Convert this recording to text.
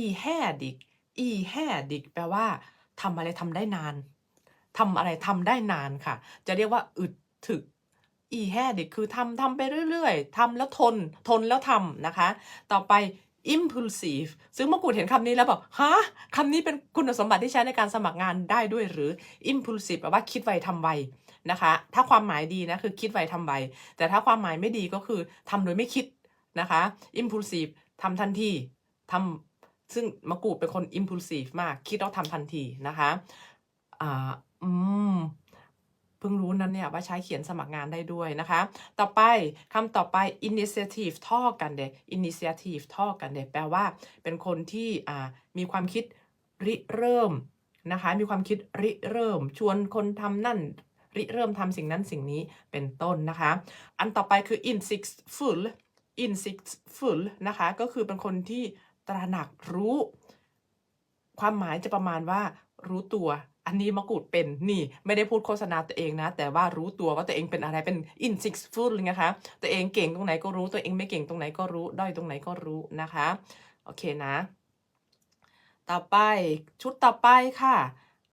ihärdig ihärdig แปลว่าทำอะไรทำได้นานทำอะไรทำได้นานค่ะ จะเรียกว่าอึดถึก ihärdig คือทำทำไปเรื่อยๆทำแล้วทน ทนแล้วทำนะคะ ต่อไป impulsive ซึ่งเมื่อกูเห็นคำนี้แล้วแบบฮะคำนี้เป็นคุณสมบัติที่ใช้ในการสมัครงานได้ด้วยหรือ impulsive แปลว่าคิดไวทำไวนะคะ ถ้าความหมายดีนะคือคิดไวทำไว แต่ถ้าความหมายไม่ดีก็คือทำโดยไม่คิดนะคะ impulsive ทำทันทีทำ ซึ่งมะกรูดเป็นคน impulsive มาก คิดแล้วทำทันทีนะคะอ่าอืมเพิ่งรู้นั้นเนี่ยว่าใช้เขียนสมัครงานได้ด้วยนะคะ ต่อไปคำต่อไป initiative ท่อกันเด initiative ท่อกันเดแปลว่าเป็นคนที่อ่ามีความคิดริเริ่มนะคะ มีความคิดริเริ่ม ชวนคนทำนั่นริเริ่มทำสิ่งนั้นสิ่งนี้เป็นต้นนะคะ อันต่อไปคือ insightful insightful นะคะ ก็คือเป็นคนที่ ตระหนักรู้ ความหมายจะประมาณว่ารู้ตัวอันนี้มะกรูดเป็นนี่ไม่ได้พูดโฆษณาตัวเองนะ แต่ว่ารู้ตัวว่าตัวเองเป็นอะไรเป็น insightful นะคะ ตัวเองเก่งตรงไหนก็รู้ตัวเองไม่เก่งตรงไหนก็รู้ ด้อยตรงไหนก็รู้นะคะ โอเคนะ ต่อไปชุดต่อไปค่ะ